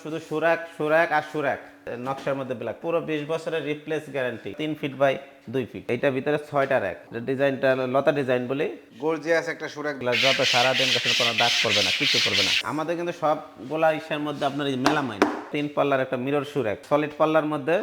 শুধু সুরাক সুরাক আর সুরাক। নকশার মধ্যে ব্ল্যাক পুরো বিশ বছরের রিপ্লেস গ্যারান্টি তিন ফিট বাই দুই ফিট এইটার ভিতরে ছয়টা র্যাক ডিজাইনটা লতা ডিজাইন বলি গর্জিয়াস একটা সুরাক। এগুলা যত সারাদিন কোনো দাগ করবে না কিছু করবে না। আমাদের কিন্তু সবগুলা ইসের মধ্যে আপনার এই মেলামাইন। তিন পাল্লার একটা মিরর সুরাক সলিড পাল্লার মধ্যে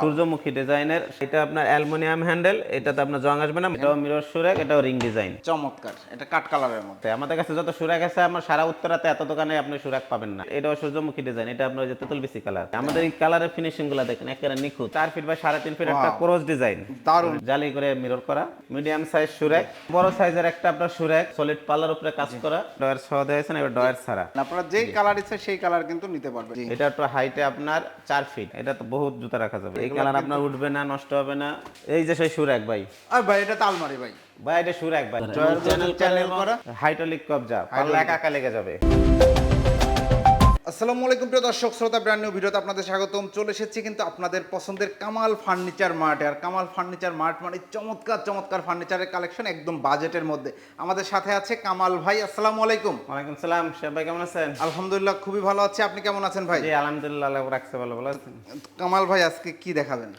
সূর্যমুখী ডিজাইনের এটা আপনার অ্যালুমিনিয়াম হ্যান্ডেল এটাতে আপনার জং আসবে না এটাও মিরর সুরাক এটাও রিং ডিজাইন চমৎকার এটা কাট কালারের মধ্যে। আমাদের কাছে যত সুরাক আছে আমার সারা উত্তরাতে এত দোকানে আপনি সুরাক পাবেন না। এটাও সূর্যমুখী ডিজাইন এটা আপনার যে তেতুল বিসি কালার আমাদের এই কালারের ফিনিশিংগুলো দেখেন একেবারে নিখুঁত। চার ফিট বা সাড়ে তিন ফিট একটা. ক্রস ডিজাইন দারুণ। জালি করে মিরর করা মিডিয়াম সাইজ সুরেক বড় সাইজের একটা আপনার সুরেক সলিড পাল্লার উপরে কাজ করা ডয়ার সহ দিয়েছেন এবার ডয়ার ছাড়া। আপনারা যেই কালার ইচ্ছে সেই কালার কিন্তু নিতে পারবেন। এটা একটু হাইটে আপনার চার ফিট এটা তো বহুত জুতা রাখা যাবে। এই কালার আপনার উঠবে না নষ্ট হবে না। এই যে সেই সুরেক ভাই। আর ভাই এটা তালমারি ভাই। ভাই এটা ভাই। চ্যানেল চ্যানেল করা। হাইড্রোলিক কবজা পাল্লা একা একা লেগে যাবে। আসসালামু আলাইকুম প্রিয় দর্শক শ্রোতা ব্র্যান্ড নিউ ভিডিওতে আপনাদের স্বাগতম। চলে এসেছি কিন্তু আপনাদের পছন্দের কামাল ফার্নিচার মার্টে আর কামাল ফার্নিচার মার্ট মানে চমৎকার চমৎকার ফার্নিচারের কালেকশন একদম বাজেটের মধ্যে। আমাদের সাথে আছে কামাল ভাই আসসালামু আলাইকুম। ওয়ালাইকুম সালাম শেখ ভাই কেমন আছেন? আলহামদুলিল্লাহ খুবই ভালো আছি। আপনি কেমন আছেন ভাই? জি আলহামদুলিল্লাহ আল্লাহ রাখছে ভালো ভালো আছেন। কামাল ভাই আজকে কি দেখাবেন?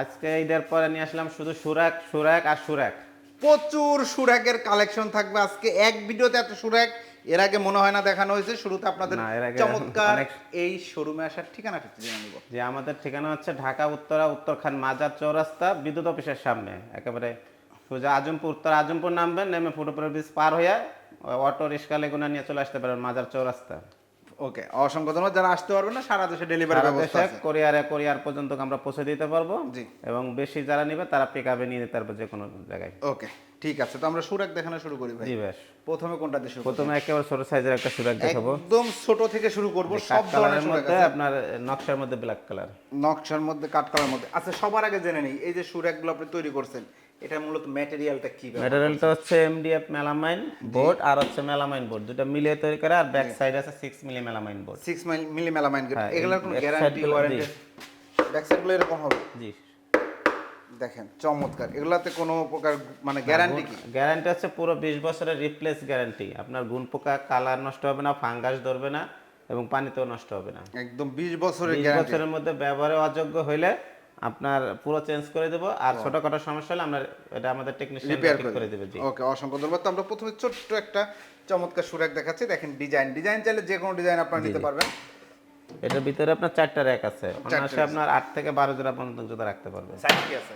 আজকে ঈদের পরে নিয়ে আসলাম শুধু সুরাক সুরাক আর সুরাক। প্রচুর সুরাকের কালেকশন থাকবে। আজকে এক ভিডিওতে এত সুরাক এর আগে মনে হয় না দেখানো হয়েছে শুরুতে আপনাদের চমৎকার এই শোরুমে আসার ঠিকানাটা জেনে নিব। যে আমাদের ঠিকানা হচ্ছে ঢাকা উত্তরা উত্তরখান মাজার চৌরাস্তা বিদ্যুৎ অফিসের সামনে একেবারে সোজা আজমপুর উত্তর আজমপুর নামবেন নেমে ফুটুপুরের ব্রিজ পার হইয়া অটো রিক্সা লেগুনা নিয়ে চলে আসতে পারেন মাজার চৌরাস্তা। ওকে অসংখ্য ধন্যবাদ যারা আসতে পারবে না সারা দেশে ডেলিভারি ব্যবস্থা আছে। কোরিয়ারে কোরিয়ার পর্যন্ত আমরা পৌঁছে দিতে পারব। জি। এবং বেশি যারা নিবে তারা পিক আপে নিয়ে নিতে পারবে যে কোনো জায়গায়। ওকে। ঠিক আছে তো আমরা সুরাক দেখানো শুরু করি ভাই। জি প্রথমে কোনটা দিয়ে শুরু প্রথমে একেবারে ছোট সাইজের একটা সুরাক দেখাবো। একদম ছোট থেকে শুরু করব সব ধরনের মধ্যে আপনার নকশার মধ্যে ব্ল্যাক কালার নকশার মধ্যে কাট কালার মধ্যে। আচ্ছা সবার আগে জেনে নিই এই যে সুরাকগুলো আপনি তৈরি করছেন এটা মূলত ম্যাটেরিয়ালটা কি ম্যাটেরিয়ালটা হচ্ছে এমডিএফ মেলামাইন বোর্ড আর হচ্ছে মেলামাইন বোর্ড দুটো মিলিয়ে তৈরি করে আর ব্যাক সাইড আছে six milli melamine board six milli melamine এগুলোর কোনো গ্যারান্টি গুলো- ওয়ারেন্টি ব্যাক সাইডগুলো এরকম হবে? জি। দেখেন চমৎকার। এগুলাতে কোনো প্রকার মানে গ্যারান্টি কি? গ্যারান্টি হচ্ছে পুরো বিশ বছরের রিপ্লেস গ্যারান্টি আপনার গুণ পোকা কালার নষ্ট হবে না ফাঙ্গাস ধরবে না এবং পানিতেও নষ্ট হবে না। একদম বিশ বছরের বছরের মধ্যে ব্যবহারে অযোগ্য হইলে আপনার পুরো চেঞ্জ করে দেবো। আর ছোটখাটো সমস্যা হলে আমরা এটা আমাদের টেকনিশিয়ান রিপেয়ার করে দেবে। জি। ওকে অসংখ্য ধন্যবাদ। তো আমরা প্রথমে ছোট্ট একটা চমৎকার সুরাক দেখাচ্ছি। দেখেন ডিজাইন ডিজাইন চাইলে যে কোনো ডিজাইন আপনারা নিতে পারবেন। এটার ভিতরে আপনার চারটা র্যাক আছে। অনায়াসে আপনার আট থেকে বারো জোড়া পর্যন্ত জুতা রাখতে পারবে সাইজ কি আছে?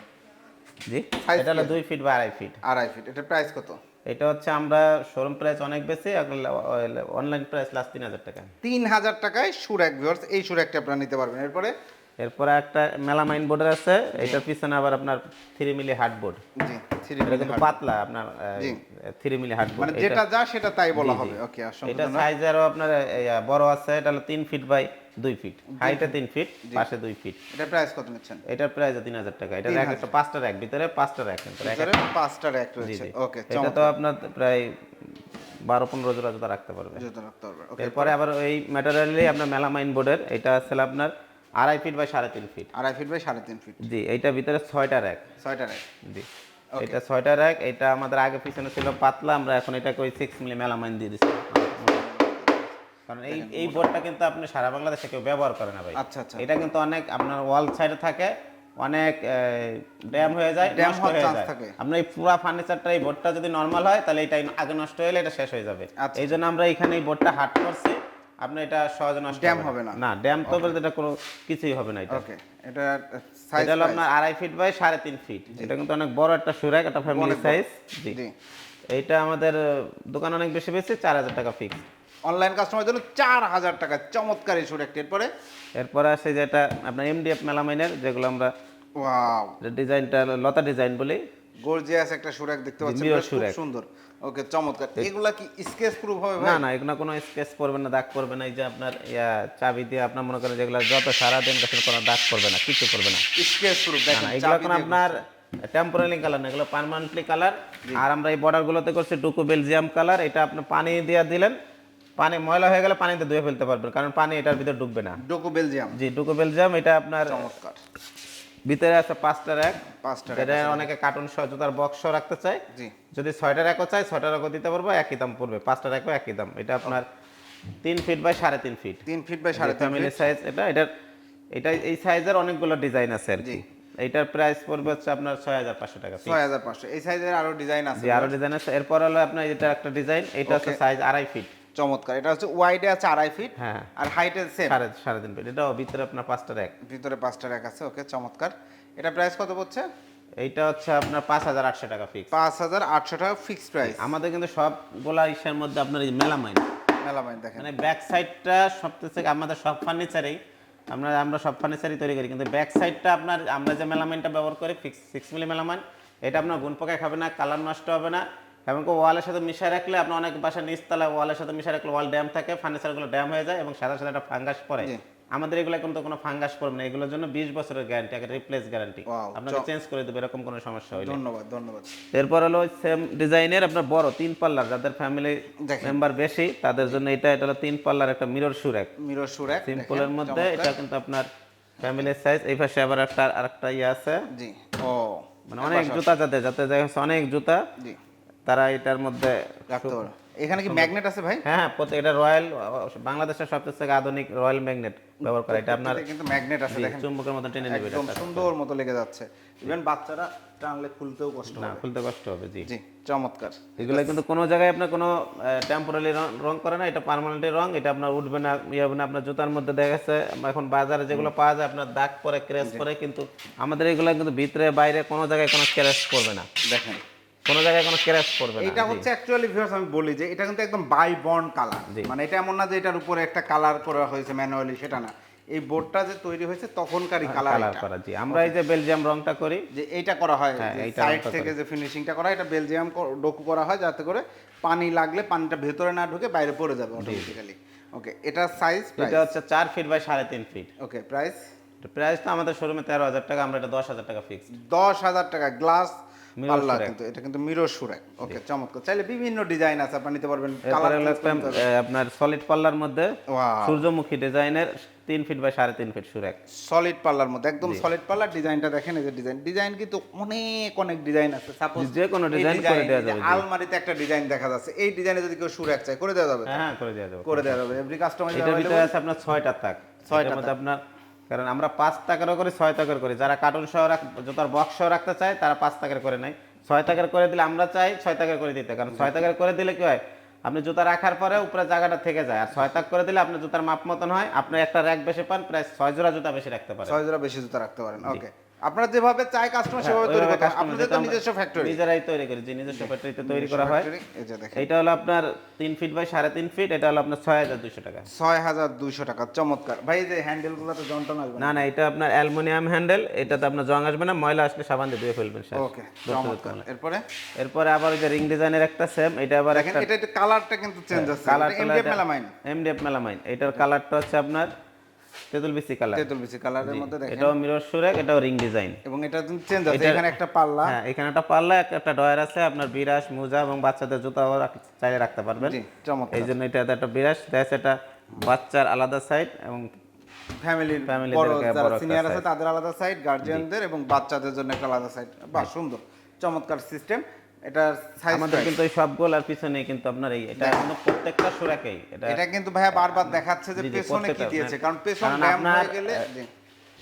জি? এটা হলো দুই ফিট বা আড়াই ফিট আড়াই ফিট এটা প্রাইস কত? এটা হচ্ছে আমরা শোরুম প্রাইস অনেক বেশি অনলাইন প্রাইস লাস্ট তিন হাজার টাকা। তিন হাজার টাকায় সুরাক ভিউয়ার্স এই সুরাকটা আপনারা নিতে পারবেন। এরপরে? এরপরে একটা মেলামাইন বোর্ডের আছে এটার পিছনে আবার আপনার থ্রি মিলি হার্ড বোর্ড জি। এটা কিন্তু পাতলা আপনার মিলি হার্ড মানে যেটা যা সেটা তাই বলা হবে। ওকে অসংখ্য এটা সাইজ আরও আপনার বড় আছে এটা হলো ফিট বাই ফিট হাইটে ফিট পাশে ফিট এটা প্রাইস কত নিচ্ছেন? এটার প্রাইস তিন হাজার টাকা। এটা এক একটা পাঁচটা র্যাক ভিতরে পাঁচটা র্যাক ভিতরে পাঁচটা র্যাক রয়েছে। ওকে এটা তো আপনার প্রায় বারো পনেরো জোড়া রাখতে পারবে। জুতো রাখতে পারবে। এরপরে আবার এই ম্যাটেরিয়ালি আপনার মেলামাইন বোর্ডের এটা আছে আপনার আড়াই ফিট বাই সাড়ে তিন ফিট আড়াই ফিট বাই সাড়ে তিন ফিট জি এইটার ভিতরে ছয়টা র্যাক ছয়টা র্যাক জি। এটা ছয়টা র্যাক এটা আমাদের আগে পিছনে ছিল পাতলা আমরা এখন এটাকে ওই সিক্স মিলি মেলামাইন দিয়ে দিচ্ছি। কারণ এই এই বোর্ডটা কিন্তু আপনি সারা বাংলাদেশে কেউ ব্যবহার করে না ভাই। আচ্ছা আচ্ছা। এটা কিন্তু অনেক আপনার ওয়াল সাইডে থাকে অনেক ড্যাম হয়ে যায় ড্যাম হওয়ার হয়ে যায়। থাকে। আপনার এই পুরো ফার্নিচারটা এই বোর্ডটা যদি নর্মাল হয় তাহলে এটা আগে নষ্ট হলে এটা শেষ হয়ে যাবে। আচ্ছা। এই জন্য আমরা এখানে এই বোর্ডটা হাট করছি। আপনার এটা সহজে নষ্ট Dam হবে না। না। ড্যাম তো বলতে এটা কোনো কিছুই হবে না এটা। ওকে এটা সাইজ এটা হলো আপনার আড়াই ফিট বাই সাড়ে তিন ফিট এটা কিন্তু অনেক বড় একটা সুরাক একটা ফ্যামিলি সাইজ জি। এইটা আমাদের দোকান অনেক বেশি বেশি চার হাজার টাকা ফিক্স অনলাইন কাস্টমার জন্য চার হাজার টাকা চমৎকার এই সুরাকটি। এরপরে? এরপরে আছে যেটা আপনার এমডিএফ মেলামাইনের যেগুলো আমরা ওয়াও ডিজাইনটা লতা ডিজাইন বলি। গর্জিয়াস একটা সুরাক দেখতে পাচ্ছেন। খুব সুন্দর। ওকে চমৎকার। এগুলা কি স্কেচ প্রুফ হবে না না এগুলো কোনো স্কেচ পড়বে না দাগ পড়বে না এই যে আপনার ইয়া চাবি দিয়ে আপনার মনে করেন যেগুলো যত সারাদিন গাছের কোনো দাগ পড়বে না কিছু পড়বে না। স্কেচ প্রুফ দেখেন এগুলো কোনো আপনার টেম্পোরারি কালার না এগুলো পার্মানেন্টলি কালার আর আমরা এই বর্ডারগুলোতে করছি ডুকু বেলজিয়াম কালার এটা আপনি পানি দিয়ে দিলেন। পানি ময়লা হয়ে গেলে পানিতে ধুয়ে ফেলতে পারবেন কারণ পানি এটার ভিতরে ডুববে না। ডোকো বেলজিয়াম জি ডুকু বেলজিয়াম এটা আপনার চমৎকার। ভিতরে আছে পাঁচটা র্যাক পাঁচটা যেটা অনেকে কার্টুন সহ জুতার বক্স রাখতে চায়। জি। যদি ছয়টা র্যাকও চাই ছয়টা র্যাকও দিতে পারব একই দাম পড়বে। পাঁচটা র্যাকও একই দাম। এটা আপনার তিন ফিট বাই সাড়ে তিন ফিট তিন ফিট বাই সাড়ে ফ্যামিলি সাইজ এটা এটার এটা এই সাইজের অনেকগুলো ডিজাইন আছে আর কি। এইটার প্রাইস পড়বে হচ্ছে আপনার ছয় হাজার পাঁচশো টাকা। ছয় হাজার পাঁচশো। এই সাইজের আরও ডিজাইন আছে। আরও ডিজাইন আছে। এরপর হলো আপনার এটা একটা ডিজাইন এটা হচ্ছে সাইজ আড়াই ফিট চমৎকার। এটা হচ্ছে ওয়াইডে আছে আড়াই ফিট হ্যাঁ। আর হাইটে সেম সাড়ে সাড়ে তিন ফিট এটাও ভিতরে আপনার পাঁচটা র্যাক ভিতরে পাঁচটা র্যাক আছে ওকে চমৎকার। এটা প্রাইস কত পড়ছে? এইটা হচ্ছে আপনার পাঁচ হাজার আটশো টাকা ফিক্স পাঁচ হাজার আটশো টাকা ফিক্স প্রাইস আমাদের কিন্তু সবগুলা ইসের মধ্যে আপনার এই মেলামাইন। মেলামাইন দেখেন। মানে ব্যাক সাইডটা সব থেকে আমাদের সব ফার্নিচারেই আমরা আমরা সব ফার্নিচারই তৈরি করি। কিন্তু ব্যাক সাইডটা আপনার আমরা যে মেলামাইনটা ব্যবহার করি ফিক্স সিক্স মিলি মেলামাইন এটা আপনার গুণ পোকায় খাবে না কালার নষ্ট হবে না। এবং ওয়ালের সাথে মিশিয়ে রাখলে আপনার অনেক বাসা নিচতলা ওয়ালের সাথে মিশিয়ে রাখলে ওয়াল ড্যাম থাকে ফার্নিচারগুলো ড্যাম হয়ে যায় এবং সাথে সাথে একটা ফাঙ্গাস পড়ে। আমাদের এগুলো কিন্তু কোনো ফাঙ্গাস পড়বে না এগুলোর জন্য বিশ বছরের গ্যারান্টি একটা রিপ্লেস গ্যারান্টি আপনাকে চেঞ্জ করে দেবে এরকম কোনো সমস্যা হইলে। ধন্যবাদ ধন্যবাদ। এরপর হলো সেম ডিজাইনের আপনার বড় তিন পাল্লার যাদের ফ্যামিলি মেম্বার বেশি তাদের জন্য এটা এটা হলো তিন পাল্লার একটা মিরর সুরেক মিরর সুরেক সিম্পলের মধ্যে এটা কিন্তু আপনার ফ্যামিলির সাইজ এই পাশে আবার একটা আরেকটা ইয়ে আছে। জি। ও মানে অনেক জুতা যাতে যাচ্ছে অনেক জুতা। জি। তারা এটার মধ্যে রাখতে পারো এখানে কি ম্যাগনেট আছে ভাই? হ্যাঁ প্রত্যেক এটা রয়্যাল বাংলাদেশের সবচেয়ে থেকে আধুনিক রয়্যাল ম্যাগনেট ব্যবহার করা। এটা আপনার কিন্তু ম্যাগনেট আছে দেখেন। চুম্বকের মতো টেনে নেবে একদম এটা সুন্দর মতো লেগে যাচ্ছে। ইভেন বাচ্চারা টানলে খুলতেও কষ্ট না খুলতে কষ্ট হবে জি। জি চমৎকার। এগুলো কিন্তু কোনো জায়গায় আপনার কোনো টেম্পোরারি রং করে না এটা পার্মানেন্ট রং। এটা আপনার উঠবে না ইয়ে হবে না আপনার জুতার মধ্যে দেখা গেছে। এখন বাজারে যেগুলো পাওয়া যায় আপনার দাগ পরে ক্রেস পরে কিন্তু আমাদের এগুলো কিন্তু ভিতরে বাইরে কোনো জায়গায় কোনো ক্র্যাশ করবে না। দেখেন কোনো জায়গায় কোনো ক্রেস করবে না এটা হচ্ছে অ্যাকচুয়ালি ভিউয়ার্স আমি বলি যে এটা কিন্তু একদম বাই বন্ড কালার মানে এটা এমন না যে এটার উপরে একটা কালার করা হয়েছে ম্যানুয়ালি সেটা না। এই বোর্ডটা যে তৈরি হয়েছে তখনকারই কালার কালার করা জি। আমরা এই যে বেলজিয়াম রংটা করি। যে এইটা করা হয় হ্যাঁ, সাইড থেকে যে ফিনিশিংটা করা হয় এটা বেলজিয়াম ডোকু করা হয় যাতে করে পানি লাগলে পানিটা ভেতরে না ঢুকে বাইরে পড়ে যাবে অটোমেটিক্যালি ওকে এটা সাইজ এটা হচ্ছে চার ফিট বাই সাড়ে তিন ফিট ওকে প্রাইস প্রাইস তো আমাদের শোরুমে তেরো হাজার টাকা আমরা এটা দশ হাজার টাকা ফিক্স দশ হাজার টাকা গ্লাস পাল্লা কিন্তু এটা কিন্তু মিরর সুরেক ওকে চমৎকার। চাইলে বিভিন্ন ডিজাইন আছে আপনি নিতে পারবেন কালার হলো একটা এ, আপনার সলিড পাল্লার মধ্যে সূর্যমুখী ডিজাইনের তিন ফিট বাই সাড়ে তিন ফিট সুরেক সলিড পাল্লার মধ্যে একদম সলিড পাল্লার ডিজাইনটা দেখেন এই যে ডিজাইন ডিজাইন কিন্তু অনেক অনেক ডিজাইন আছে। সাপোজ যে কোনো design করে দেওয়া যাবে, আলমারিতে একটা ডিজাইন দেখা যাচ্ছে। এই ডিজাইনে যদি কেউ সুরেক চায় করে দেওয়া যাবে হ্যাঁ হ্যাঁ করে দেওয়া যাবে করে দেওয়া যাবে। এভরি কাস্টমার এটার ভিতরে আছে আপনার ছয়টা তাক। ছয়টা ছয়টার মধ্যে আপনার কারণ আমরা পাঁচ টাকারও করি ছয় টাকার করি। যারা কার্টুন সহ রাখ জুতার বক্স সহ রাখতে চায় তারা পাঁচ টাকার করে নেয়। ছয় টাকার করে দিলে আমরা চাই ছয় টাকার করে দিতে। কারণ ছয় টাকার করে দিলে কি হয় আপনি জুতা রাখার পরে উপরে জায়গাটা থেকে যায়। আর ছয় তাক করে দিলে আপনার জুতার মাপ মতন হয় আপনি একটা র্যাক বেশি পান প্রায় ছয় জোড়া জুতা বেশি রাখতে পারেন। ছয় জোড়া বেশি জুতা রাখতে পারেন ওকে আপনারা যেভাবে চাই কাস্টমার সেভাবে তৈরি করতে হয়। আপনাদের তো নিজস্ব ফ্যাক্টরি নিজেরাই তৈরি করি যে নিজস্ব ফ্যাক্টরিতে তৈরি করা হয়। এইটা হলো আপনার তিন ফিট বাই সাড়ে তিন ফিট এটা হলো আপনার ছয় হাজার দুশো টাকা। ছয় হাজার দুইশো টাকা চমৎকার। ভাই এই যে হ্যান্ডেল গুলোতে যন্ত্রণ আসবে না। না এটা আপনার অ্যালুমিনিয়াম হ্যান্ডেল এটাতে আপনার জং আসবে না ময়লা আসলে সাবান দিয়ে ধুয়ে ফেলবেন স্যার। ওকে চমৎকার। এরপরে? এরপরে আবার যে রিং ডিজাইনের একটা সেম এটা আবার একটা এটা কালারটা কিন্তু চেঞ্জ আছে colour MDF melamine MDF melamine এটার কালারটা হচ্ছে আপনার তেঁতুল বিসি কালার তেতুল বিসি কালারের মধ্যে দেখেন। এটাও মিরর সুরেক এটাও রিং ডিজাইন এবং এটা চেঞ্জ আছে এখানে একটা পাল্লা। হ্যাঁ এখানে একটা পাল্লা একটা- ডয়ার আছে আপনার বিরাস মোজা এবং বাচ্চাদের জুতাও রাখ- চাইলে রাখতে পারবেন। জি চমৎকার। এই জন্য এটা একটা বিরাস দেখা এটা বাচ্চার আলাদা সাইড এবং ফ্যামিলির Family বড় যারা সিনিয়র আছে তাদের আলাদা সাইড গার্জিয়ানদের এবং বাচ্চাদের জন্য একটা আলাদা সাইড বাহ সুন্দর। চমৎকার সিস্টেম সাইজ আমাদের কিন্তু এই সবগুলোর পিছনে কিন্তু আপনার এই এটা কিন্তু প্রত্যেকটা সুরাকেই। এটা এটা কিন্তু ভাইয়া বারবার দেখাচ্ছে যে পেছনে কি দিয়েছে কারণ পেছন ড্যাম হয়ে গেলে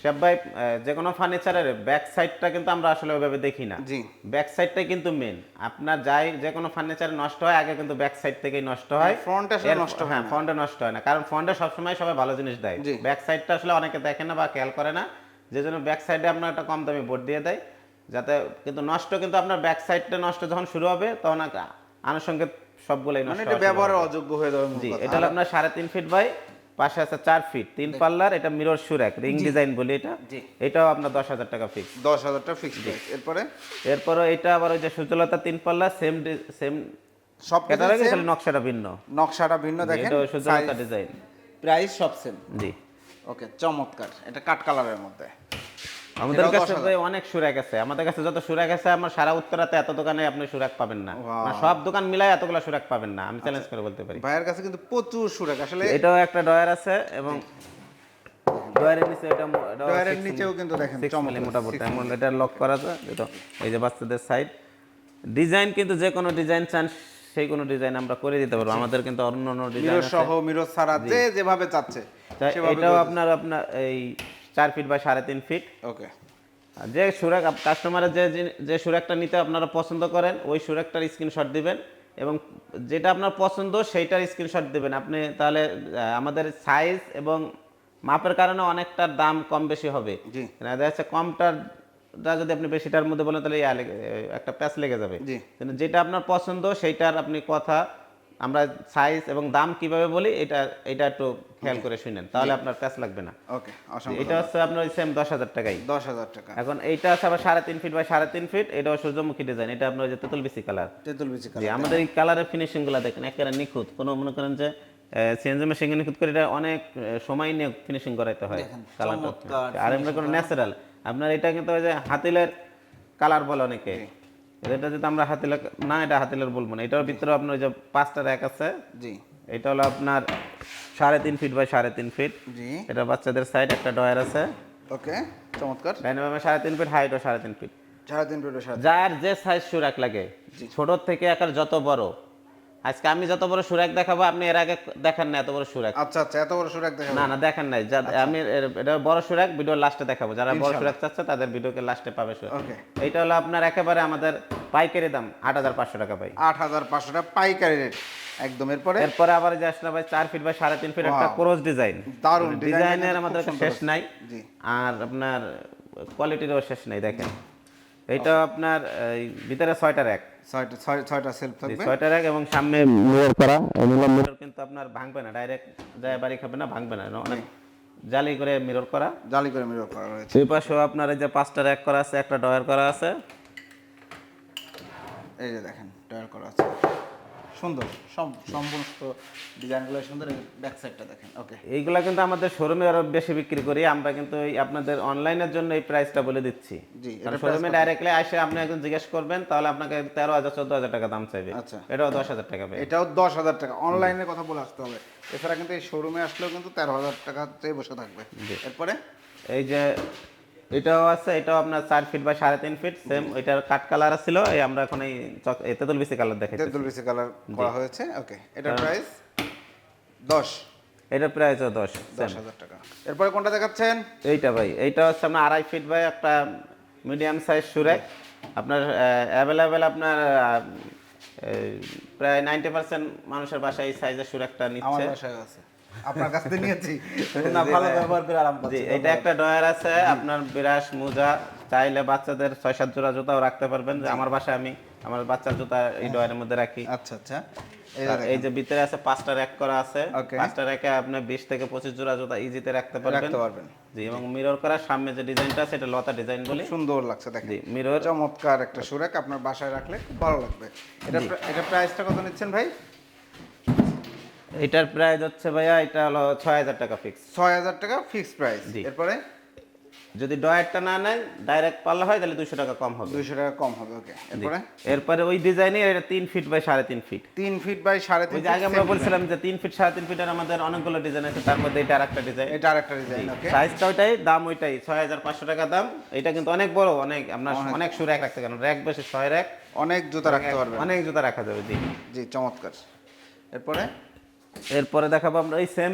সব ভাই যে কোনো ফার্নিচারের ব্যাক সাইডটা কিন্তু আমরা আসলে ওইভাবে দেখি না। জি। ব্যাক সাইডটাই কিন্তু মেন আপনার যাই যে কোনো ফার্নিচার নষ্ট হয় আগে কিন্তু ব্যাক সাইড থেকেই নষ্ট হয়। ফ্রন্ট আসলে এর- নষ্ট হয় হ্যাঁ ফ্রন্টে নষ্ট হয় না। কারণ ফ্রন্টে সবসময় সবাই ভালো জিনিস দেয়। ব্যাক সাইডটা আসলে অনেকে দেখে না বা খেয়াল করে না। যে জন্য ব্যাক সাইডে আপনার একটা কম দামি বোর্ড দিয়ে দেয়। যাতে কিন্তু নষ্ট কিন্তু আপনার ব্যাক সাইডটা নষ্ট যখন শুরু হবে তখন আনুষঙ্গিক সবগুলোই মানে নষ্ট এটা ব্যবহারের অযোগ্য হয়ে যাবে জি এটা হলো আপনার সাড়ে তিন ফিট বাই পাশে আছে চার ফিট তিন পাল্লার এটা মিরর সুরেক রিং ডিজাইন বলি এটা। এটাও আপনার দশ হাজার টাকা ফিক্স দশ হাজারটা ফিক্সড প্রাইস এরপরে? এরপরে এটা আবার ওই যে সুচলতা তিন পাল্লা সেম সেম সব খালি নকশাটা ভিন্ন। নকশাটা ভিন্ন দেখেন। এটা সুচলতা ডিজাইন প্রাইস সব সেম জি। ওকে চমৎকার। এটা কাট কালারের মধ্যে। আমাদের কাছে ভাই অনেক সুরাক আছে। আমাদের কাছে যত সুরাক আছে আমার সারা উত্তরাতে এত দোকানে আপনি সুরাক পাবেন না। মানে সব দোকান এতগুলো সুরাক পাবেন না। আমি চ্যালেঞ্জ করে বলতে পারি। ভাইয়ের কাছে কিন্তু প্রচুর সুরেক। আসলে এটাও একটা ডয়ার আছে এবং ডয়ারের নিচে এটা ডয়ারের নিচেও কিন্তু দেখেন চমৎকার মোটামুটি। এমন এটা লক করা যায়। এটা এই যে বাচ্চাদের সাইড ডিজাইন কিন্তু যে কোনো ডিজাইন চান সেই কোনো ডিজাইন আমরা করে দিতে পারব। আমাদের কিন্তু অন্য অন্য ডিজাইন সহ মিরর ছাড়া যে যেভাবে চাচ্ছে এটাও আপনার আপনার এই চার ফিট বা সাড়ে তিন ফিট ওকে যে সুরাক কাস্টমারের যে যে সুরাকটা নিতে আপনারা পছন্দ করেন ওই সুরাকটার স্ক্রিনশট দিবেন এবং যেটা আপনার পছন্দ সেইটার স্ক্রিনশট দিবেন। আপনি তাহলে আমাদের সাইজ এবং মাপের কারণে অনেকটা দাম কম বেশি হবে। জি। দেখা যাচ্ছে কমটার যদি আপনি বেশিটার মধ্যে বলেন তাহলে একটা প্যাচ লেগে যাবে। জি। যেটা আপনার পছন্দ সেইটার আপনি কথা আমরা সাইজ এবং দাম কীভাবে বলি এটা এটা একটু খেয়াল করে শুনেন। তাহলে আপনার প্যাচ লাগবে না। ওকে এটা হচ্ছে আপনার সেম দশ হাজার টাকাই। দশ হাজার টাকা। এখন এইটা আছে আবার সাড়ে তিন ফিট বাই সাড়ে তিন ফিট এটাও সূর্যমুখী ডিজাইন এটা আপনার যে তেঁতুল বিসি কালার তেঁতুল বিচি জি আমাদের এই কালারের ফিনিশিংগুলা দেখেন একেবারে নিখুঁত। কোনো মনে করেন যে সিএনজি মেশিনে নিখুঁত করে এটা অনেক সময় নিয়ে ফিনিশিং করাইতে হয় কালারটা আর এমনি কোনো ন্যাচারাল আপনার এটা কিন্তু ওই যে হাতিলের কালার বলে অনেকে। এটা যদি আমরা হাতিল না এটা হাতিলের বলব না। এটার ভিতরে আপনার ওই যে পাঁচটা র্যাক আছে। জি। এটা হলো আপনার সাড়ে তিন ফিট বাই সাড়ে তিন ফিট। জি। এটা বাচ্চাদের সাইড একটা ডয়ার আছে। ওকে চমৎকার। ডাইনামামে সাড়ে তিন ফিট ও সাড়ে তিন ফিট। সাড়ে তিন ফিট যার যে সাইজ সুরাক লাগে। ছোট থেকে আকার যত বড় আজকে আমি যত বড় সুরাক দেখাবো আপনি এর আগে দেখেন না এত বড় সুরাক। আচ্ছা আচ্ছা এত বড় সুরাক দেখা না না দেখেন নাই। যা আমি এটা বড় সুরাক ভিডিও লাস্টে দেখাবো। যারা বড় সুরাক চাচ্ছে তাদের ভিডিওকে লাস্টে পাবে সুরাক। ওকে এইটা হলো আপনার একেবারে আমাদের পাইকারি দাম আট হাজার পাঁচশো টাকা পাই আট হাজার পাঁচশো টাকা পাইকারি রেট একদম এরপরে? এরপরে আবার যে আসলে ভাই চার ফিট বা সাড়ে তিন ফিট একটা. ক্রস ডিজাইন দারুণ, ডিজাইনের আমাদের খুব শেষ নাই। জি। আর আপনার কোয়ালিটিরও শেষ নাই দেখেন। এইটা আপনার ভিতরে ছয়টা র্যাক ছয়টা ছয়টা সেলফ থাকবে। ছয়টা র্যাক এবং সামনে মিরর করা। মিরর কিন্তু আপনার ভাঙবে না ডাইরেক্ট যায় বাড়ি খাবে না ভাঙবে না। অনেক জালি করে মিরর করা। জালি করে মিরর করা রয়েছে। পাশেও আপনার এই যে পাঁচটা র্যাক করা আছে একটা ডয়ার করা আছে। এই যে দেখেন টায়ার করা আছে। সুন্দর। সমস্ত ডিজাইনগুলো সুন্দর ব্যাক সাইডটা দেখেন ওকে এইগুলা কিন্তু আমাদের শোরুমে আরও বেশি বিক্রি করি আমরা কিন্তু আপনাদের অনলাইনের জন্য এই প্রাইসটা বলে দিচ্ছি। জি, শোরুমে ডাইরেক্টলি আসে আপনি একজন জিজ্ঞেস করবেন তাহলে আপনাকে তেরো হাজার চোদ্দ হাজার টাকা দাম চাইবে। আচ্ছা। এটাও দশ হাজার টাকা এটাও দশ হাজার টাকা। অনলাইনের কথা বলে আসতে হবে। এছাড়া কিন্তু এই শোরুমে আসলেও কিন্তু তেরো হাজার টাকা চেয়ে বসে থাকবে। এরপরে? এই যে এটাও আছে এটাও আপনার চার ফিট বা সাড়ে তিন ফিট সেম এটার কাট কালার ছিল এই আমরা এখন এই তেঁতুল বিসি কালার দেখাই তেঁতুল বিসি কালার করা হয়েছে ওকে এটার প্রাইস দশ। এটার প্রাইসও দশ দশ হাজার টাকা। এরপরে কোনটা দেখাচ্ছেন? এইটা ভাই এইটা হচ্ছে আপনার আড়াই ফিট বাই একটা মিডিয়াম সাইজ সুরেক আপনার অ্যাভেলেবেল আপনার প্রায় নাইনটি পার্সেন্ট মানুষের বাসায় এই সাইজের সুরেকটা আমার নিচ্ছে। বাসায় আছে। আপনার কাছ থেকে নিয়েছি। না ভালো ব্যবহার করে আরাম পাচ্ছি এটা একটা ডয়ার আছে আপনার বিরাস মোজা। চাইলে বাচ্চাদের ছয় সাত জোড়া জুতাও রাখতে পারবেন। যে আমার বাসায় আমি আমার বাচ্চার জুতা এই ডয়ারের মধ্যে রাখি। আচ্ছা আচ্ছা। এই যে ভিতরে আছে পাঁচটা র্যাক করা আছে। পাঁচটা র্যাকে আপনি বিশ থেকে পঁচিশ জোড়া জুতা ইজিতে রাখতে পারবেন রাখতে পারবেন। জি এবং মিরর করা সামনে যে ডিজাইনটা আছে এটা লতা ডিজাইন বলি। সুন্দর লাগছে দেখেন। জি মিরর চমৎকার একটা সুরেক আপনার বাসায় রাখলে খুব ভালো লাগবে। এটা এটা প্রাইসটা কত নিচ্ছেন ভাই? এটার প্রাইস হচ্ছে ভাইয়া এটা হলো ছয় হাজার টাকা ফিক্স ছয় হাজার টাকা ফিক্সড প্রাইস। এরপরে? যদি ডয়ারটা না নেয় ডাইরেক্ট পাল্লা হয় তাহলে দুশো টাকা কম হবে। দুইশো টাকা কম হবে ওকে এরপরে? এরপরে ওই ডিজাইনে এটা তিন ফিট বাই সাড়ে তিন ফিট তিন ফিট বাই সাড়ে ওই তিন আগে আমরা বলছিলাম যে তিন ফিট সাড়ে তিন ফিটের আমাদের অনেকগুলো ডিজাইন আছে তার মধ্যে এটা আর একটা ডিজাইন এটা আরেকটা ডিজাইন ওকে সাইজটা ওইটাই দাম ওইটাই ছয় হাজার পাঁচশো টাকা দাম। এটা কিন্তু অনেক বড় অনেক আপনার অনেক। শু র্যাক রাখতে কেন র্যাক বেশি ছয় র্যাক অনেক জুতা রাখতে পারবেন। অনেক জুতা রাখা যাবে জি। জি চমৎকার। এরপরে? এরপরে দেখাবো আমরা এই সেম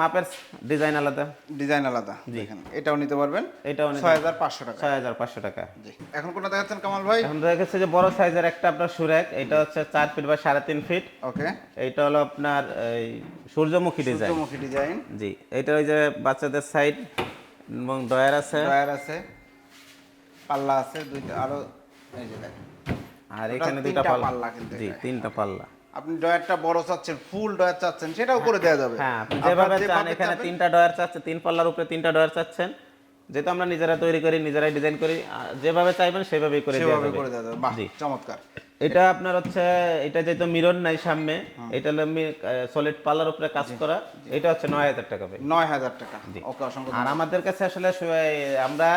মাপের ডিজাইন আলাদা। ডিজাইন আলাদা দেখেন এটাও নিতে পারবেন। এটাও ছয় হাজার পাঁচশো টাকা। ছয় হাজার পাঁচশো টাকা। জি এখন কোনটা দেখাচ্ছেন কামাল ভাই? এখন দেখা গেছে যে বড় সাইজের একটা আপনার সুরেক এটা হচ্ছে চার ফিট বা সাড়ে তিন ফিট। ওকে। এইটা হলো আপনার এই সূর্যমুখী ডিজাইন সূর্যমুখী ডিজাইন জি এটা ওই যে বাচ্চাদের সাইড এবং ডয়ার আছে। ডয়ার আছে পাল্লা আছে দুইটা আরও এই যে দেখেন। আর এখানে দুইটা পাল্লা। পাল্লা কিন্তু জি তিনটা পাল্লা। আপনি ড্রয়ারটা বড় চাচ্ছেন ফুল ড্রয়ার চাচ্ছেন সেটাও করে দেওয়া যাবে। হ্যাঁ আপনি যেভাবে চান এখানে তিনটা ডয়ার চাচ্ছে তিন পাল্লার উপরে তিনটা ডয়ার চাচ্ছেন। যেহেতু আমরা নিজেরা তৈরি করি নিজেরাই ডিজাইন করি যেভাবে চাইবেন সেভাবেই করে দেওয়া যাবে। করে দেওয়া যাবে। বাহ চমৎকার। এটা আপনার হচ্ছে এটা যেহেতু মিরর নাই সামনে এটা হলো সলিড পাল্লার উপরে কাজ করা এটা হচ্ছে নয় হাজার টাকা নয় হাজার টাকা। ওকে অসংখ্য আর আমাদের কাছে আসলে আমরা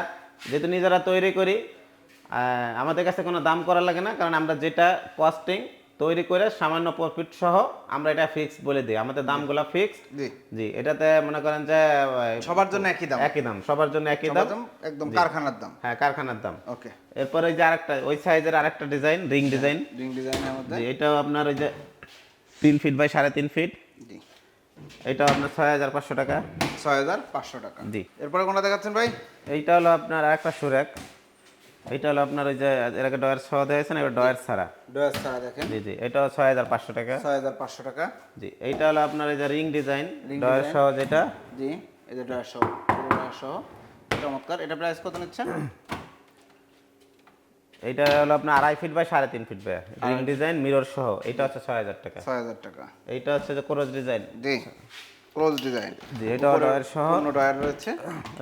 যেহেতু নিজেরা তৈরি করি আমাদের কাছে কোনো দাম করা লাগে না কারণ আমরা যেটা কস্টিং তৈরি করে সামান্য প্রফিট সহ আমরা এটা ফিক্স বলে দিই। আমাদের দামগুলো ফিক্স জি। জি এটাতে মনে করেন যে সবার জন্য একই দাম। একই দাম সবার জন্য একই দাম। দাম একদম কারখানার দাম। হ্যাঁ কারখানার দাম। ওকে। এরপরে ওই যে আরেকটা ওই সাইজের আরেকটা ডিজাইন রিং ডিজাইন রিং ডিজাইনের মধ্যে। এটাও আপনার ওই যে তিন ফিট বাই সাড়ে তিন ফিট জি। এটাও আপনার ছয় হাজার পাঁচশো টাকা। ছয় হাজার পাঁচশো টাকা। জি। এরপরে কোনটা দেখাচ্ছেন ভাই? এইটা হলো আপনার আরেকটা সুরেক। এইটা হলো আপনার ওই যে এর আগে ডয়ার সহ দিয়েছেন এবার ডয়ার ছাড়া? ডয়ার ছাড়া দেখেন। জি জি এটা ছয় হাজার পাঁচশো টাকা। ছয় হাজার পাঁচশো টাকা। জি এইটা হলো আপনার এই যে রিং ডিজাইন ডয়ার। সহ যেটা। জি এই যে ডয়ার সহ ডয়ার সহ। চমৎকার। এটা প্রাইস কত নিচ্ছেন? এইটা হলো আপনার আড়াই ফিট বাই সাড়ে তিন feet by. Ring design mirror সহ এটা হচ্ছে ছয় হাজার টাকা। ছয় হাজার টাকা। এইটা হচ্ছে যে ক্রোজ ডিজাইন। জি ক্লোজ ডিজাইন। জি এটাও ডয়ার সহ। ডয়ার রয়েছে।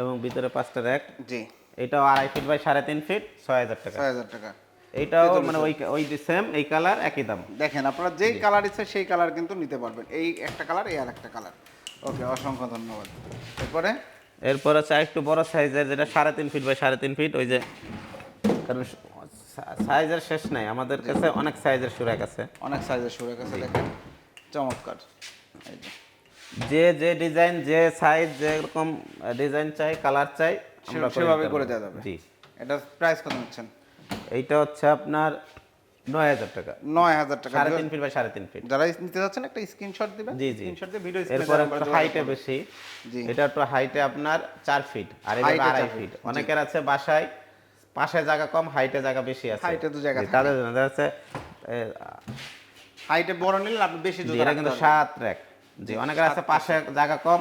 এবং ভিতরে পাঁচটা র্যাক জি। এটাও আড়াই ফিট বাই সাড়ে তিন ফিট ছয় হাজার টাকা। ছয় হাজার টাকা। এইটাও মানে ওই ওই সেম এই কালার একই দাম। দেখেন আপনারা যেই কালার ইচ্ছে সেই কালার কিন্তু নিতে পারবেন। এই একটা কালার এই আর একটা কালার ওকে অসংখ্য ধন্যবাদ। এরপরে? এরপর আছে একটু বড় সাইজের যেটা সাড়ে তিন ফিট বাই সাড়ে তিন ফিট ওই যে কারণ সাইজের শেষ নাই। আমাদের কাছে অনেক সাইজের সুরাক আছে। অনেক সাইজের সুরের কাছে দেখেন। চমৎকার। যে। যে ডিজাইন যে সাইজ যেরকম ডিজাইন চাই কালার চাই সেভাবে করে দেওয়া যাবে। জি। এটা প্রাইস কত নিচ্ছেন? এইটা হচ্ছে আপনার নয় হাজার টাকা। নয় হাজার টাকা। সাড়ে তিন ফিট বাই সাড়ে তিন ফিট যারা নিতে যাচ্ছেন একটা স্ক্রিনশট দিবেন। জি, জি। স্ক্রিনশট দিয়ে ভিডিও এরপরে হাইটে বেশি। জি। এটা একটু হাইটে আপনার চার ফিট আর এটা আড়াই ফিট অনেকের আছে বাসায় পাশে জায়গা কম হাইটে জায়গা বেশি আছে। এ তো জায়গা তাদের জন্য। এ, হাইটে বড় নিলে আপনি বেশি জি, এটা কিন্তু সাত র্যাক জি অনেকের আছে পাশে জায়গা কম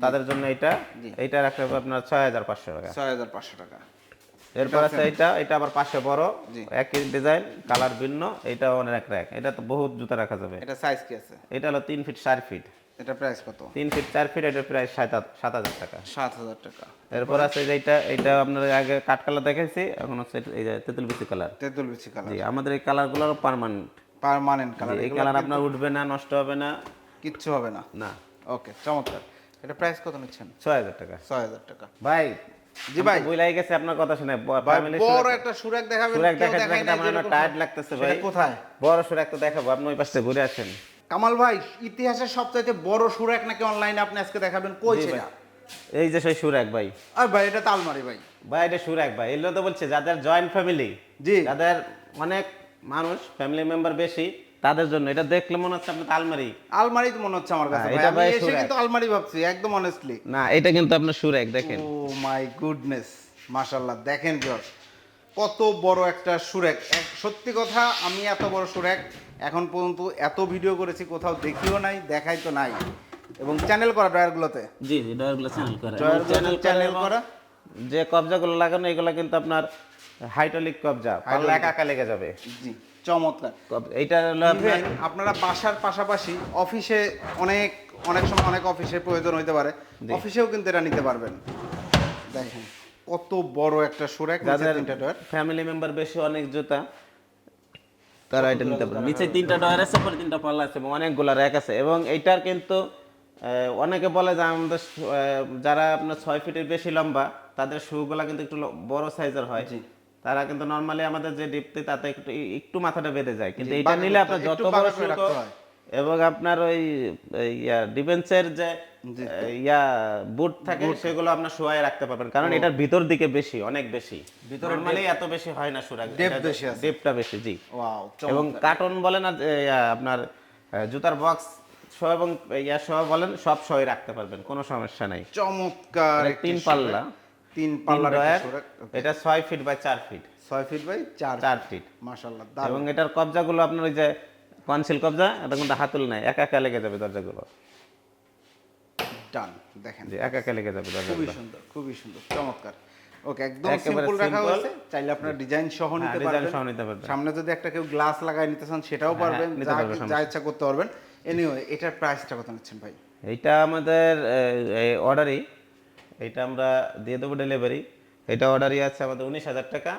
তাদের জন্য এটা জি। এইটা রাখতে হবে আপনার ছয় হাজার পাঁচশো টাকা। ছয় হাজার পাঁচশো টাকা। এরপর আছে এটা এটা আবার পাশে বড়। একই ডিজাইন কালার ভিন্ন এটা অনেক র্যাক এটা তো বহুত জুতা রাখা যাবে। এটা সাইজ কি আছে? এটা হলো তিন ফিট চার ফিট এটা প্রাইস কত? তিন ফিট চার ফিট এটা প্রায় সাত হাজার- টাকা। সাত হাজার টাকা। এরপর আছে যে এইটা এটা আপনার আগে কাঠ কালার দেখেছি এখন হচ্ছে এই যে তেঁতুল বিচি কালার তেঁতুল বিচি কালার জি আমাদের এই কালারগুলো পার্মানেন্ট পার্মানেন্ট কালার এই কালার আপনার উঠবে না নষ্ট হবে না। কিচ্ছু হবে না। না। ওকে চমৎকার। এটা প্রাইস কত নিচ্ছেন? ছয় হাজার টাকা। ছয় হাজার টাকা। ভাই জি ভাই। বুঝলাই গেছে আপনার কথা শুনে। বড় একটা সুরাক দেখাবেন সুরাক দেখাতে আমার যেরকম। টায়ার্ড লাগতেছে ভাই। কোথায়? বড় সুরাক তো দেখাবো আপনি ওই পাশে ঘুরে আসেন। কামাল ভাই ইতিহাসের সবচাইতে বড় সুরাক নাকি অনলাইনে আপনি আজকে দেখাবেন? কই সেটা? এই যে সেই সুরাক ভাই। আর ভাই এটা তালমারি ভাই। ভাই এটা সুরাক ভাই। এগুলো তো বলছে যাদের জয়েন্ট ফ্যামিলি জি। যাদের অনেক মানুষ ফ্যামিলি মেম্বার বেশি তাদের জন্য। এটা দেখলে মনে হচ্ছে আপনার আলমারি। আলমারি তো মনে হচ্ছে আমার কাছে এটা ভাই এসে কিন্তু আলমারি ভাবছি একদম অনেস্টলি না এটা কিন্তু আপনার সুরাক দেখেন। ও মাই গুডনেস মাশাল্লাহ দেখেন জর কত বড় একটা সুরেক। সত্যি কথা আমি এত বড় সুরেক এখন পর্যন্ত এত ভিডিও করেছি কোথাও দেখিও নাই দেখাই তো নাই। এবং চ্যানেল করা ড্রয়ারগুলোতে। জি জি ডয়ারগুলো চ্যানেল করা। চ্যানেল করা। যে কবজাগুলো লাগানো এগুলো কিন্তু আপনার হাইড্রোলিক কবজা পারলে একা একা লেগে যাবে। জি চমৎকার। এইটা হলো আপনারা বাসার পাশাপাশি অফিসে অনেক অনেক সময় অনেক অফিসের প্রয়োজন হইতে পারে। অফিসেও কিন্তু এটা নিতে পারবেন। দেখেন কত বড় একটা সুরেক যাদের ফ্যামিলি মেম্বার বেশি অনেক জুতা তারা এটা নিতে পারে নিচে তিনটা ডয়ার আছে পরে তিনটা পাল্লা আছে। এবং অনেকগুলো র্যাক আছে। এবং এইটার কিন্তু আহ, অনেকে বলে যে আমাদের যারা আপনার ছয় ফিটের বেশি লম্বা তাদের শুগুলা কিন্তু একটু বড় সাইজের হয়। তারা কিন্তু নর্মালি আমাদের যে ডিপতে তাতে একটু একটু মাথাটা বেঁধে যায়। কিন্তু এটা নিলে আপনার যত বড় হয়। এবং আপনার ওই ইয়া ডিফেন্সের যে ইয়া বুট থাকে সেগুলো আপনার শোয়ায় রাখতে পারবেন। কারণ এটার ভিতর দিকে বেশি অনেক বেশি। নরমালি এত বেশি হয় না সুরাগ। Depth বেশি আছে। ডেপটা বেশি জি। ওয়াও এবং কার্টন এ, ইয়া, আপনার জুতার বক্স সহ এবং ইয়া সহ বলেন সব সহ রাখতে পারবেন কোনো সমস্যা নাই। চমৎকার তিন পাল্লা। তিন পাল্লার। এটা ছয় ফিট বাই চার ফিট। ছয় ফিট বাই চার চার ফিট। এবং এটার কবজাগুলো আপনার ওই যে কনসিল কবজা এটা কিন্তু হাতুল নাই একা একা লেগে যাবে দরজাগুলো। ডান দেখেন। জি একা একা লেগে যাবে খুবই সুন্দর খুবই সুন্দর চমৎকার। ওকে একদম সিম্পল রাখা হয়েছে চাইলে আপনার ডিজাইন সহ নিতে হ্যাঁ, পারবেন। সহ নিতে পারবেন। সামনে যদি একটা কেউ গ্লাস লাগায় নিতে চান সেটাও পারবেন যা পারবে, কি- সমস্যা যা ইচ্ছা করতে পারবেন। এনিওয়ে এটার প্রাইসটা কত নিচ্ছেন ভাই? এটা আমাদের অর্ডারই এটা আমরা দিয়ে দেবো ডেলিভারি এটা অর্ডারই আছে আমাদের উনিশ হাজার টাকা।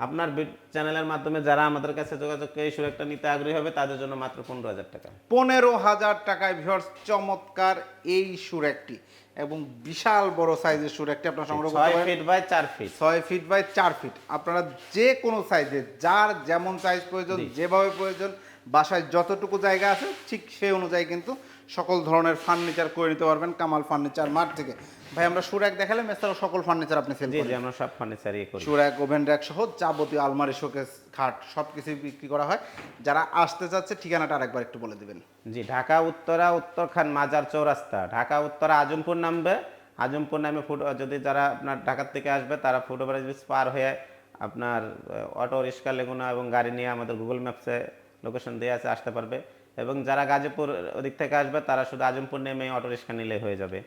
আপনার চ্যানেলের মাধ্যমে যারা আমাদের কাছে যোগাযোগ করে এই সুরেকটা নিতে আগ্রহী হবে তাদের জন্য মাত্র পনেরো হাজার টাকা। পনেরো হাজার টাকায় ভিউয়ার্স চমৎকার এই সুরেকটি এবং বিশাল বড় সাইজের সুর একটি আপনার সংগ্রহ করতে পারেন ফিট বাই চার ফিট ছয় ফিট বাই চার ফিট আপনারা যে কোনো সাইজে যার যেমন সাইজ প্রয়োজন যেভাবে প্রয়োজন বাসায় যতটুকু জায়গা আছে ঠিক সেই অনুযায়ী কিন্তু সকল ধরনের ফার্নিচার করে নিতে পারবেন কামাল ফার্নিচার মার্ট থেকে। ভাই আমরা সুরাক দেখালাম এছাড়াও সকল ফার্নিচার আপনি সেল করেন। আমরা সব ফার্নিচারই করি। সুরাক ওভেন র্যাক সহ যাবতীয় আলমারি শোকেস খাট সব কিছুই বিক্রি করা হয়। যারা আসতে চাচ্ছে ঠিকানাটা আরেকবার একটু বলে দিবেন। জি ঢাকা উত্তরা উত্তরখান মাজার চৌরাস্তা। ঢাকা উত্তরা আজমপুর নামবে। আজমপুর নামে ফুট যদি যারা আপনার ঢাকার থেকে আসবে তারা ফুট ওভার ব্রিজ পার হয়ে আপনার অটো রিক্সা লেগুনা এবং গাড়ি নিয়ে আমাদের গুগল ম্যাপসে লোকেশন দিয়ে আছে আসতে পারবে। এবং যারা গাজীপুর ওদিক থেকে আসবে তারা শুধু আজমপুর নেমে অটো রিক্সা নিলে হয়ে যাবে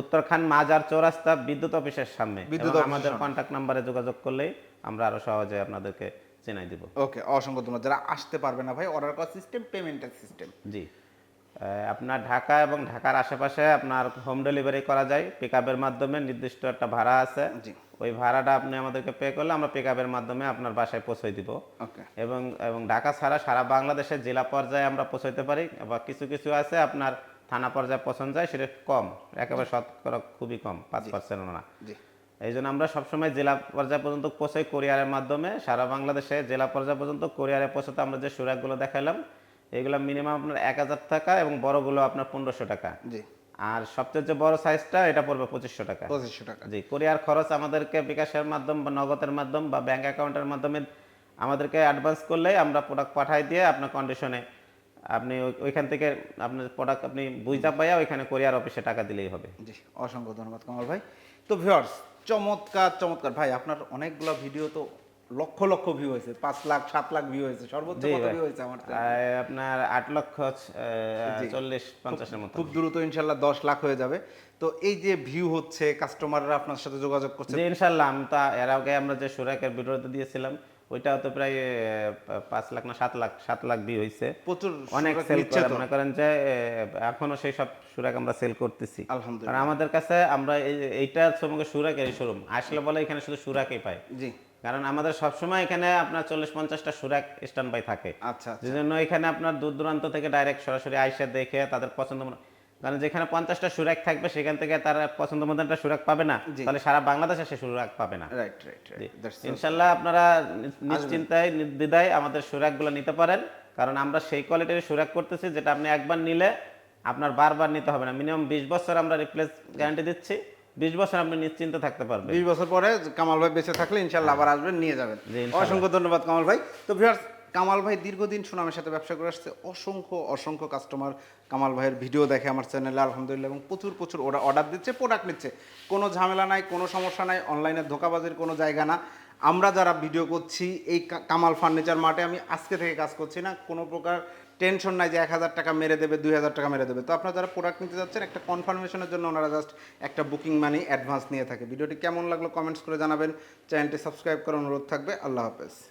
উত্তরখান মাজার চৌরাস্তা বিদ্যুৎ অফিসের সামনে। আমাদের কন্ট্যাক্ট নাম্বারে যোগাযোগ করলেই আমরা আরও সহজে আপনাদেরকে চেনাই দিব। ওকে অসংখ্য ধন্যবাদ। যারা আসতে পারবে না ভাই অর্ডার করার সিস্টেম পেমেন্টের সিস্টেম জি। আপনার ঢাকা এবং ঢাকার আশেপাশে আপনার হোম ডেলিভারি করা যায়। পিক মাধ্যমে নির্দিষ্ট একটা ভাড়া আছে। ওই ভাড়াটা আপনি আমাদেরকে পে করলে আমরা পিক মাধ্যমে আপনার বাসায় পৌঁছে দিব। এবং এবং ঢাকা ছাড়া সারা বাংলাদেশের জেলা পর্যায়ে আমরা পৌঁছাইতে পারি। বা কিছু কিছু আছে আপনার থানা পর্যায়ে পছন্দ যায় সেটা কম। একেবারে শতকরা খুবই কম পাঁচ পার্সেন্ট না। এই জন্য আমরা সবসময় জেলা পর্যায় পর্যন্ত পৌঁছাই কোরিয়ারের মাধ্যমে। সারা বাংলাদেশে জেলা পর্যায় পর্যন্ত কোরিয়ারে পৌঁছাতে আমরা যে সুরাকগুলো দেখাইলাম এগুলো মিনিমাম আপনার এক হাজার টাকা এবং বড়গুলো আপনার পনেরোশো টাকা। জি। আর সবচেয়ে যে বড় সাইজটা এটা পড়বে পঁচিশশো টাকা। পঁচিশশো টাকা। জি কোরিয়ার খরচ আমাদেরকে বিকাশের মাধ্যম বা নগদের মাধ্যম বা ব্যাংক অ্যাকাউন্টের মাধ্যমে আমাদেরকে অ্যাডভান্স করলে আমরা প্রোডাক্ট পাঠাই দিয়ে আপনার কন্ডিশনে আপনি ওই- ওইখান থেকে আপনার প্রোডাক্ট আপনি বুঝতে পাইয়া ওইখানে কোরিয়ার অফিসে টাকা দিলেই হবে। জি অসংখ্য ধন্যবাদ কামাল ভাই। তো ভিউয়ার্স চমৎকার চমৎকার। ভাই আপনার অনেকগুলো ভিডিও তো লক্ষ লক্ষ ভিউ হয়েছে পাঁচ লাখ সাত লাখ ভিউ হয়েছে সর্বোচ্চ কত ভিউ হয়েছে আমার আপনার আট লক্ষ চল্লিশ পঞ্চাশের মতো। খুব দ্রুত ইনশাল্লাহ দশ লাখ হয়ে যাবে। তো এই যে ভিউ হচ্ছে কাস্টমাররা আপনার সাথে যোগাযোগ করছে। ইনশাল্লাহ আমি তো এর আগে আমরা যে সুরাকের ভিডিওতে দিয়েছিলাম ওইটাও তো প্রায় পাঁচ লাখ না সাত লাখ সাত লাখ ভিউ হয়েছে। প্রচুর অনেক সেল করে মনে করেন যে এখনও সেই সব সুরাক আমরা সেল করতেছি। আলহামদুলিল্লাহ। আমাদের কাছে আমরা এই- এইটা সমগ্র সুরাকের শোরুম আসলে বলে এখানে শুধু সুরাকই পাই জি। কারণ আমাদের সবসময় এখানে আপনার চল্লিশ পঞ্চাশটা সুরাক স্ট্যান্ড বাই থাকে। আচ্ছা আচ্ছা। যে জন্য এখানে আপনার দূর দূরান্ত থেকে ডাইরেক্ট সরাসরি আইসা দেখে তাদের পছন্দ কারণ যেখানে পঞ্চাশটা সুরাক থাকবে সেখান থেকে তারা পছন্দ মতো একটা সুরাক পাবে না। তাহলে সারা বাংলাদেশে সে সুরাক পাবে না। রাইট রাইট রাইট ইনশাল্লাহ আপনারা নিশ্চিন্তায় নির্দ্বিধায় আমাদের সুরাকগুলো নিতে পারেন। কারণ আমরা সেই কোয়ালিটির সুরাক করতেছি যেটা আপনি একবার নিলে আপনার বারবার নিতে হবে না। মিনিমাম বিশ বছর আমরা রিপ্লেস গ্যারান্টি দিচ্ছি। বিশ বছর আপনি নিশ্চিন্ত থাকতে পারবেন। বিশ বছর পরে কামাল ভাই বেঁচে থাকলে ইনশাল্লাহ আবার আসবেন নিয়ে যাবেন। অসংখ্য ধন্যবাদ কামাল ভাই। তো ভিউয়ার্স কামাল ভাই দীর্ঘদিন সুনামের সাথে ব্যবসা করে আসছে অসংখ্য অসংখ্য কাস্টমার কামাল ভাইয়ের ভিডিও দেখে আমার চ্যানেলে আলহামদুলিল্লাহ এবং প্রচুর প্রচুর ওরা অর্ডার দিচ্ছে প্রোডাক্ট নিচ্ছে। কোনো ঝামেলা নাই কোনো সমস্যা নাই অনলাইনে ধোকাবাজির কোনো জায়গা না। আমরা যারা ভিডিও করছি এই কামাল ফার্নিচার মাঠে আমি আজকে থেকে কাজ করছি না কোনো প্রকার টেনশন নাই যে এক হাজার টাকা মেরে দেবে, দুই হাজার টাকা মেরে দেবে। তো আপনারা যারা প্রোডাক্ট নিতে যাচ্ছেন, একটা কনফার্মেশনের জন্য ওনারা জাস্ট একটা বুকিং মানি অ্যাডভান্স নিয়ে থাকে। ভিডিওটি কেমন লাগল কমেন্টস করে জানাবেন। চ্যানেলটি সাবস্ক্রাইব করার অনুরোধ থাকবে। আল্লাহ হাফেজ।